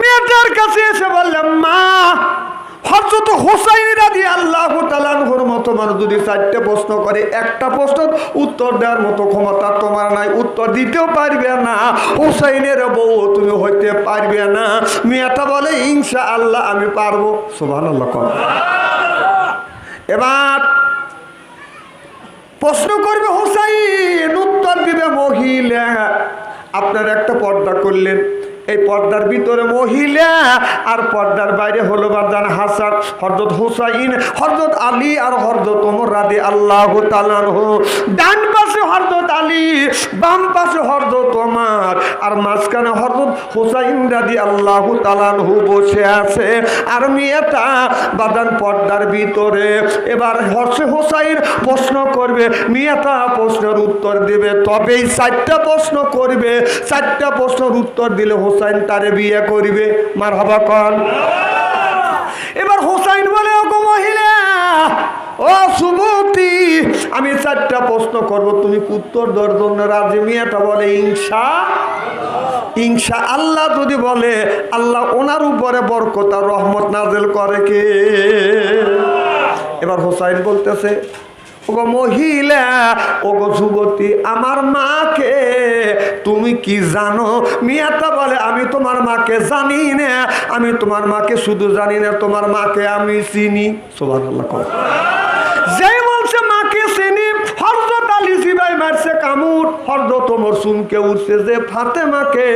মেয়েটার কাছে এসে মা হজরত আল্লাহ তালানহর মতো মানুষ যদি চারটে প্রশ্ন করে, একটা প্রশ্ন উত্তর দেওয়ার মতো ক্ষমতা তোমার নাই, উত্তর দিতেও পারবে না। হোসাইনের বউ তুমি হইতে পারবে না। মেয়েটা বলে ইনশা আল্লাহ আমি পারব। সোভান এবার প্রশ্ন করবে হোসাইন, উত্তর দিবে মহিলা। আপনার একটা পর্দা করলেন। এই পর্দার ভিতরে মহিলা আর পর্দার বাইরে হলো বারদান হাসান হরদত হুসাইন হরদত আলী আর হরদত ওমর রাদি আল্লাহ ডান পাশে হরদত আলী, বাম পাশে হরদত ওমর আর মাঝখানে হরদত হুসাইন রাদি আল্লাহ তালানহু বসে আছে। আর মেয়েটা বাদান পর্দার ভিতরে। এবার হর্ষে হোসাইন প্রশ্ন করবে, মেয়েটা প্রশ্নের উত্তর দেবে। তবেই চারটা প্রশ্ন করবে, চারটা প্রশ্নের উত্তর দিলে হোসাইন তারে বিয়ে করবে, মার হবা কন? এবার হোসাইন বলে, ওগো মহিলা, ও সুমতি, আমি চারটা প্রশ্ন করব। তুমি উত্তর দেওয়ার জন্য রাজি? মেয়েটা বলে ইংসা ইনশা আল্লাহ যদি বলে, আল্লাহ ওনার উপরে বরকত রহমত নাজেল করে কে? এবার হোসাইন বলতেছে ওগো মহিলা, ওগো যুবতী, আমার মাকে তুমি কি জানো? মিয়াটা বলে, আমি তোমার মাকে জানি না, আমি তোমার মাকে শুধু জানি না, তোমার মাকে আমি চিনি। সোভান আল্লাহ যে বলছে মাকে চিনি মারছে কামুর। হরদত ওমর সুনকে উঠছে যে ফাতেমাকে।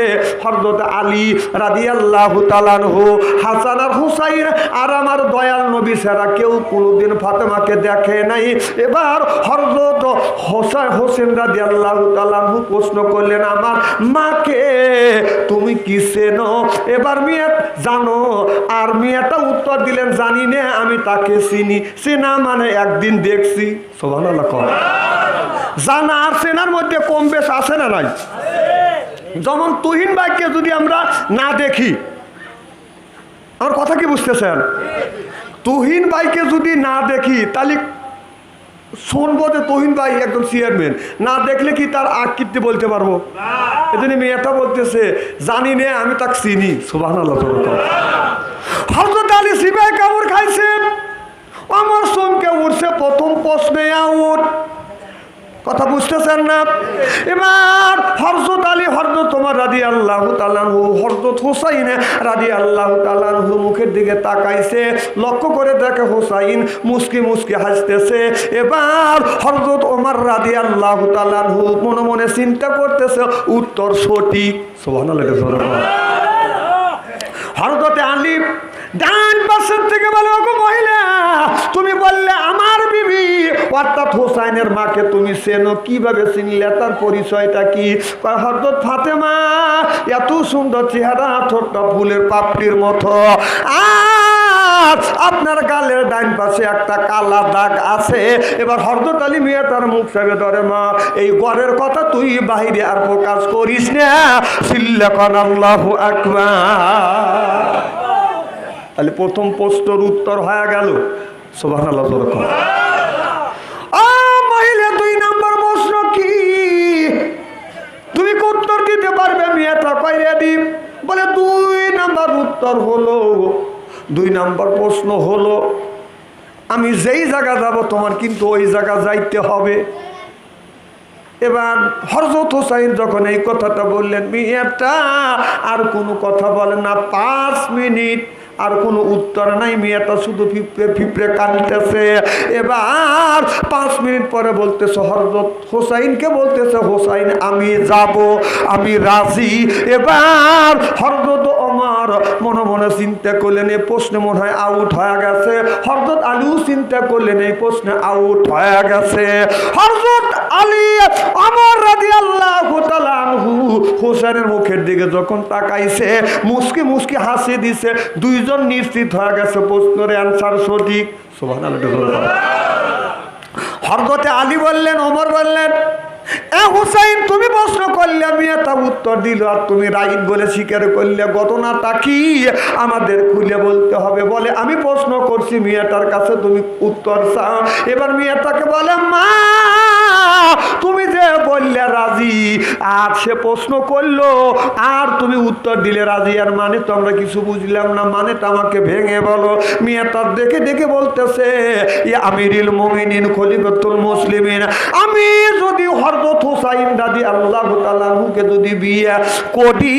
হরদত আলী রাদি আল্লাহ তালানহু হাসান আর হুসাইন আর আমার দয়াল নবী সেরা কেউ কোনোদিন ফাতেমাকে দেখে নাই। এবার হরদত হোসাই হোসেন রাদি আল্লাহ তালানহু প্রশ্ন করলেন, আমার মাকে তুমি কি চেনো? এবার মেয়ে, জানো। আর মেয়েটা উত্তর দিলেন, জানি না, আমি তাকে চিনি। চেনা মানে একদিন দেখছি। সোভান জানা আর চেনার মধ্যে কম বেশ আছে না নাই? যেমন তুহিন বাইককে যদি আমরা না দেখি, আমার কথা কি বুঝতেছেন? তুহিন বাইকে যদি না দেখি, তাহলে শুনব যে তহিন ভাই একজন চেয়ারম্যান না দেখলে কি তার আকৃতি বলতে পারব? এজন্য মেয়েটা বলতেছে, জানি নে, আমি তাকে চিনি। সুবাহ হজরত আলী সিবাই কামড় খাইছেন। আমার সোমকে উঠছে প্রথম প্রশ্নে আউট। কথা বুঝতেছেন না? এবার হরজত আলী হরজত তোমার রাদি আল্লাহ তালানহু হরজত হুসাইন রাদি আল্লাহ তালানহু মুখের দিকে তাকাইছে, লক্ষ্য করে দেখে হুসাইন মুসকি মুসকি হাসতেছে। এবার হরজত ওমর রাদি আল্লাহ তালানহু মনে মনে চিন্তা করতেছে, উত্তর সঠিক। সোহান হরদতে আলী ডান পাশের থেকে বলে, ওগো মহিলা, তুমি বললে আমার অর্থাৎ হোসাইনের মাকে তুমি চেনো, কীভাবে চিনলে? তার পরিচয়টা কি? হরদত ফাতেমা, এত সুন্দর চেহারা, ছোট্ট ফুলের পাপড়ির মতো। আর আপনার গালের ডাইন পাশে একটা কালা দাগ আছে। এবার হরদত আলী মিয়া তার মুখ সাবে ধরে, মা, এই গড়ের কথা তুই বাহিরে আর প্রকাশ করিস না। সিল্লাকন আল্লাহ আকবার। তাহলে প্রথম প্রশ্নর উত্তর হয়ে গেল। সোভান আল্লাহ তোরকম মহিলা দুই নম্বর প্রশ্ন কি তুমি কি উত্তর দিতে পারবে মেয়েটা কইরে দিন বলে দুই নাম্বার উত্তর হলো, দুই নাম্বার প্রশ্ন হলো, আমি যেই জায়গা যাব তোমার কিন্তু ওই জায়গা যাইতে হবে। এবার হরজত হোসাইন যখন এই কথাটা বললেন, মেয়েটা আর কোনো কথা বলে না, পাঁচ মিনিট আর কোনো উত্তর নাই, মেয়েটা শুধু ফিপড়ে ফিপড়ে কানতেছে এবার পাঁচ মিনিট পরে বলতেছে হরজত হোসাইনকে বলতেছে, হোসাইন, আমি যাব, আমি রাজি। এবার হরজত আমার মনে মনে চিন্তা করলেন, এই প্রশ্নে মনে হয় আউট হয়ে গেছে। হরজত আলীও চিন্তা করলেন, এই প্রশ্নে আউট হয়ে গেছে। হরজত আলী আমার রাজি আল্লাহ হোসেনের মুখের দিকে যখন তাকাইছে, মুসকি মুসকি হাসি দিছে, দুইজন নিশ্চিত হয়ে গেছে প্রশ্নের অ্যান্সার সঠিক। সোভান হরদতে আলী বললেন অমর বললেন হুসাইন, তুমি প্রশ্ন করলে মিয়া তা উত্তর দিল, আর তুমি রাইট বলে স্বীকার করলে, ঘটনাটা কি? আমাদের খুলে বলতে হবে বলে আমি প্রশ্ন করছি, মেয়েটার কাছে তুমি উত্তর চাও। এবার মেয়েটাকে বলে, মা তুমি যে বললে রাজি, আর সে প্রশ্ন করল, আর তুমি উত্তর দিলে রাজি, আর মানে তো আমরা কিছু বুঝলাম না, মানেটা আমাকে ভেঙে বলো। মিয়া তার দেখে দেখে বলতেছে আমিরিল মুমিনিন, খলিফাতুল মুসলিমিন, আমি যদি হরদত হুসাইন দাদি আল্লাহ তাআলাকে যদি বিয়ে করি,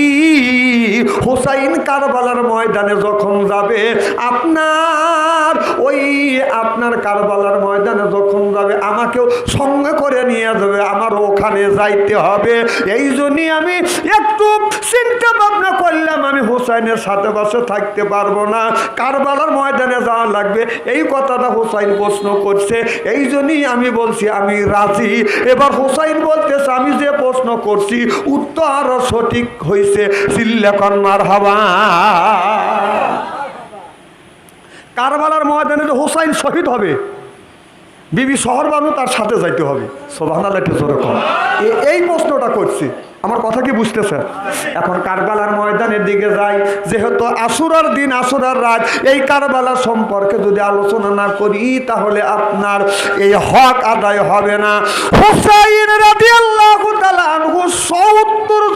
হুসাইন কারবালার ময়দানে যখন যাবে, আপনার ওই আপনার কারবালার ময়দানে যখন যাবে, আমাকেও সঙ্গে করে নিয়ে যাবে, আমার ওখানে যাইতে হবে। এই জন্যই আমি একটু চিন্তা ভাবনা করলাম, আমি হুসাইনের সাথে পাশে থাকতে পারব না। কারবালার ময়দানে যাওয়া লাগবে। এই কথাটা হুসাইন প্রশ্ন করছে। এই জন্যই আমি বলছি, আমি রাজি। এবার হুসাইন বলতেছে, আমি যে প্রশ্ন করছি, উত্তর আরও সঠিক হয়েছে সিল্লেখন মার কারবালার ময়দানে হুসাইন শহীদ হবে বিবি শহরবানু তার সাথে যাইতে হবে। সোভানাল একটু কম। এই প্রশ্নটা করছি। আমার কথা কি বুঝতেছেন? এখন কারবালার ময়দানের দিকে যাই, যেহেতু আসুরার দিন, আসুরার রাত, এই কারবালা সম্পর্কে যদি আলোচনা না করি, তাহলে আপনার এই হক আদায় হবে না। হুসাইন রাদিয়াল্লাহু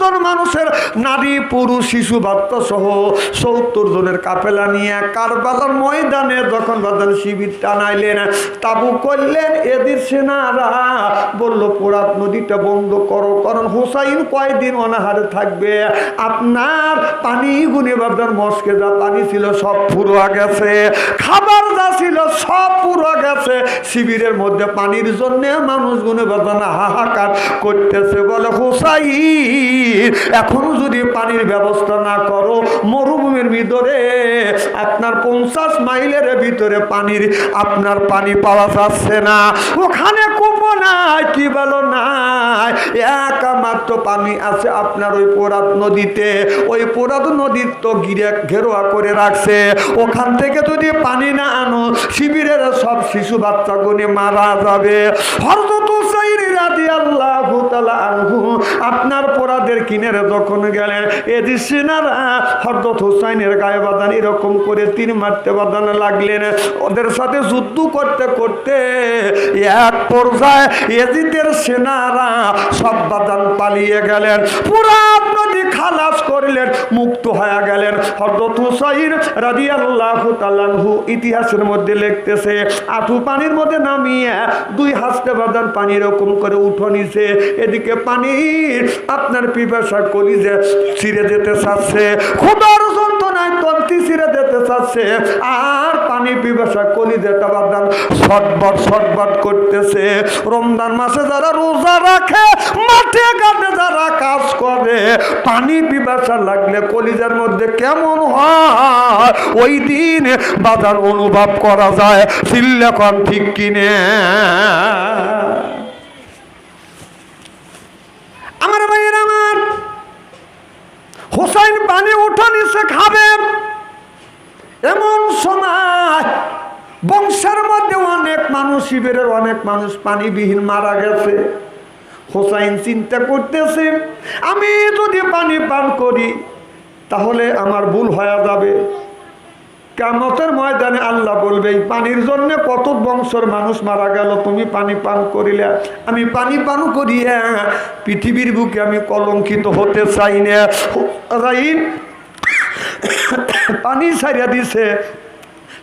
জন মানুষের নারী, পুরুষ, শিশু বাচ্চা সহ সত্তর জনের কাফেলা নিয়ে কারবালার ময়দানে যখন বাদান শিবির টানাইলেন, তাবু করলেন, এদের সেনারা বলল, পোড়াত নদীটা বন্ধ করো, কারণ হুসাইন কয়দিন অনাহারে থাকবে? আপনার পানি গুনে বাদান মস্কে যা পানি ছিল সব পুরো গেছে, খাবার যা ছিল সব পুরো গেছে। শিবিরের মধ্যে পানির জন্য মানুষ গুনে বাদান হাহাকার করতেছে। বলে, হুসাইন, এখন যদি পানির ব্যবস্থা না করো, মরুভূমির ভিতরে আপনার পঞ্চাশ মাইলের ভিতরে পানির, আপনার পানি পাওয়া যাচ্ছে না। ওখানে কুপো নাই, কি বলো নাই? একমাত্র পানি আছে আপনার ওই পোরাত নদীতে। ওই পোরাত নদীর তো গিরে ঘেরোয়া করে রাখছে। ওখান থেকে যদি পানি না আনো, শিবিরের সব শিশু বাচ্চাগুলি মারা যাবে। হুসাইন আনহু, আপনার পোড়াদের কিনের যখন গেলেন এদি হুসাইনের গায়ে বাদান এরকম করে তিন মারতে বাদান লাগলেন। ওদের সাথে যুদ্ধ করতে করতে এক পর্যায়ে এজিদের সেনারা সব বাদান পালিয়ে গেলেন। নদী খালাস করিলেন, মুক্ত হয়ে গেলেন। হরদত হুসাইন রাজি আল্লাহ তালাহু ইতিহাসের মধ্যে লিখতেছে, আঁঠু পানির মধ্যে নামিয়ে দুই হাসতে বাদান পানি এরকম করে উঠো নিছে এদিকে পানির আপনার পিপাসা করি যে ছিঁড়ে যেতে চাচ্ছে। খুব চাচ্ছে আর পানি পিপাসা কলিজেটা বাদান সটবট সটবট করতেছে। রমজান মাসে যারা রোজা রাখে, মাঠে ঘাটে যারা কাজ করে, পানি পিপাসা লাগলে কলিজার মধ্যে কেমন হয়? ওই দিন বাজার অনুভব করা যায় সিল্লেখন ঠিক কিনে। আমার ভাইয়ের আমার। হোসাইন পানি উঠো নিচে খাবে। এমন সময় বংশের মধ্যে অনেক মানুষ, শিবিরের অনেক মানুষ পানিবিহীন মারা গেছে। হোসাইন চিন্তা করতেছে, আমি যদি পানি পান করি, তাহলে আমার ভুল হয়ে যাবে। কামতের ময়দানে আল্লাহ বলবে পানির জন্য কত বংশর মানুষ মারা গেল, তুমি পানি পান করিলে। আমি পানি পান করিয়া পৃথিবীর বুকে আমি কলঙ্কিত হতে চাই না। পানি ছাড়িয়া দিছে।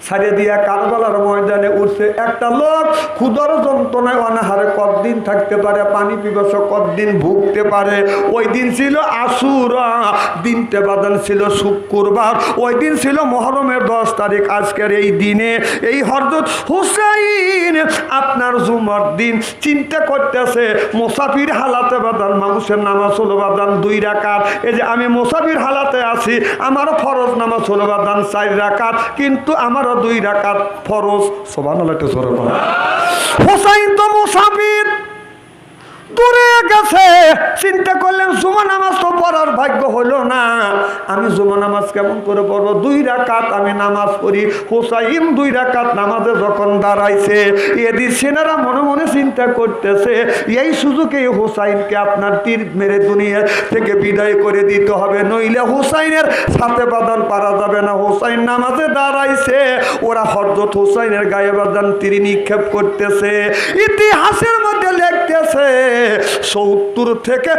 ছাড়িয়ে দিয়া কারবালার ময়দানে উঠছে একটা লোক। ক্ষুদর যন্ত্রণায় অনাহারে কতদিন থাকতে পারে, পানি পিপাস কতদিন ভুগতে পারে? ওই দিন ছিল আসুরা দিনটা বাদল ছিল শুক্রবার। ওই দিন ছিল মহরমের দশ তারিখ আজকের এই দিনে। এই হরদত হুসাইন আপনার জুমার দিন চিন্তা করতেছে, মোসাফির হালাতে বাদান, মানুষের নামাজ হলো বাদান দুই রাকাত। এই যে আমি মোসাফির হালাতে আছি, আমারও ফরজ নামাজ হলো বাদান চার রাকাত। কিন্তু আমারও দুই রাকাত ফরজ সোবান তো মুসাফির, দূরে গেছে। চিন্তা করলেন, জুমা নামাজ তো পড়ার ভাগ্য হলো না। আমি জুমা নামাজ কেমন করে পড়ব? দুই রাকাত আমি নামাজ পড়ি। দুই রাকাত নামাজে যখন দাঁড়াইছে এদিন সেনারা মনে মনে চিন্তা করতেছে, এই সুযোগে আপনার তীর মেরে দুনিয়া থেকে বিদায় করে দিতে হবে। নইলে হুসাইনের সাথে বাদান পারা যাবে না। হুসাইন নামাজে দাঁড়াইছে ওরা হরদত হোসাইনের গায়ে বাদান তিনি নিক্ষেপ করতেছে। ইতিহাসের মধ্যে লিখতেছে সত্তর থেকে